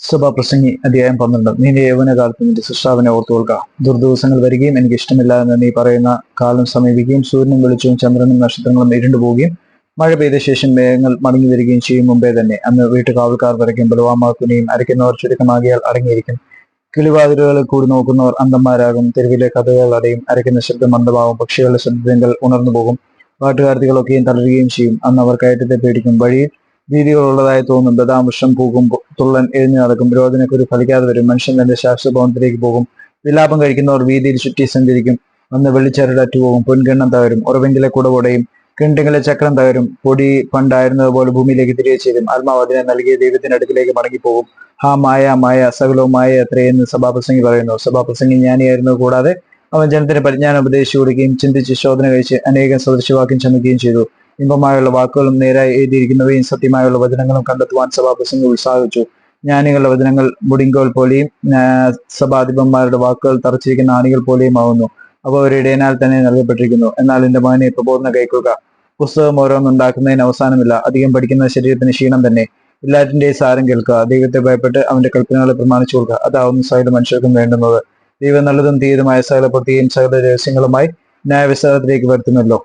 സഭാപ്രസംഗി അധ്യായം പന്ത്രണ്ട്. നിന്റെ യൗവനകാലത്ത് നിന്റെ സൃഷ്ടാവിനെ ഓർത്തുകൊള്ളുക ദുർദിവസങ്ങൾ വരികയും എനിക്ക് ഇഷ്ടമില്ല എന്ന് നീ പറയുന്ന കാലം സമീപിക്കുകയും സൂര്യനും വെളിച്ചവും ചന്ദ്രനും നക്ഷത്രങ്ങളും ഇരുണ്ടു പോവുകയും മഴ പെയ്ത ശേഷം മേഘങ്ങൾ മടങ്ങി വരികയും ചെയ്യും മുമ്പേ തന്നെ. അന്ന് വീട്ടുകാവൽക്കാർ വരയ്ക്കും ബലവാമാക്കുനെയും അരയ്ക്കുന്നവർ ചുരുക്കമാകിയാൽ അടങ്ങിയിരിക്കും. കിളിവാതിലുകളിൽ കൂടി നോക്കുന്നവർ അന്തന്മാരാകും തെരുവിലെ കഥകൾ അടയും. അരയ്ക്കുന്ന ശബ്ദം മന്ദമാവും പക്ഷികളുടെ ശബ്ദങ്ങൾ ഉണർന്നു പോകും പാട്ടുകാർത്തികളൊക്കെയും തളരുകയും ചെയ്യും. അന്ന് അവർ കയറ്റത്തെ പേടിക്കും. വഴിയിൽ രീതികളുള്ളതായി തോന്നും ബദാം വൃക്ഷം പൂക്കും തുള്ളൻ എഴുന്നു നടക്കും. രോധനക്കുരു ഫലിക്കാതെ വരും. മനുഷ്യൻ തന്റെ ശാസ്ത്രഭവനത്തിലേക്ക് പോകും. വിലാപം കഴിക്കുന്നവർ വീതിയിൽ ചുറ്റി സഞ്ചരിക്കും. അന്ന് വെള്ളിച്ചരടറ്റു പോകും. പൊൻകിണ്ണം തകരും. ഉറവെങ്കിലെ കുടപൊടയും കിണ്ടിങ്ങിലെ ചക്രം തകരും. പൊടി പണ്ടായിരുന്നത് പോലെ ഭൂമിയിലേക്ക് തിരികെ ചേരും. ആത്മാവ് അതിനെ നൽകിയ ദൈവത്തിന്റെ അടുക്കിലേക്ക് മടങ്ങിപ്പോകും. ഹാ മായ മായ സകലവും മായ എത്രയെന്ന് സഭാപ്രസംഗി പറയുന്നു. സഭാപ്രസംഗി ഞാനിയായിരുന്നു കൂടാതെ അവൻ ജനത്തിന് പരിജ്ഞാനം ഉപദേശിച്ചു കൊടുക്കുകയും ചിന്തിച്ച് ശോധന കഴിച്ച് അനേകം സദൃശവാക്യം ചമയ്ക്കുകയും ചെയ്തു. ഇമ്പമായുള്ള വാക്കുകളും നേരായി എഴുതിയിരിക്കുന്നവയും സത്യമായുള്ള വചനങ്ങളും കണ്ടെത്തുവാൻ സഭാപ്രസംഗം ഉത്സാഹിച്ചു. ജ്ഞാനികളുടെ വചനങ്ങൾ മുടിങ്കോൽ പോലെയും സഭാധിപന്മാരുടെ വാക്കുകൾ തറച്ചിരിക്കുന്ന ആണികൾ പോലെയും ആവുന്നു. അവ ഒരു ഇടയനാൽ തന്നെ നൽകപ്പെട്ടിരിക്കുന്നു. എന്നാൽ എന്റെ മകനെ പ്രബോധന കൈക്കൊള്ളുക പുസ്തകം ഓരോന്നുണ്ടാക്കുന്നതിന് അവസാനമില്ല. അധികം പഠിക്കുന്ന ശരീരത്തിന് ക്ഷീണം തന്നെ. എല്ലാറ്റിന്റെയും സാരം കേൾക്കുക. ദൈവത്തെ ഭയപ്പെട്ട് അവന്റെ കൽപ്പനകളെ പ്രമാണിച്ചു കൊടുക്കുക. അതാവുന്നു സകല മനുഷ്യർക്കും വേണ്ടുന്നത്. ദൈവം നല്ലതും തീയതുമായ സകല പ്രത്യേകം സകല രഹസ്യങ്ങളുമായി ന്യായവിസ്താരത്തിലേക്ക് വരുത്തുന്നല്ലോ.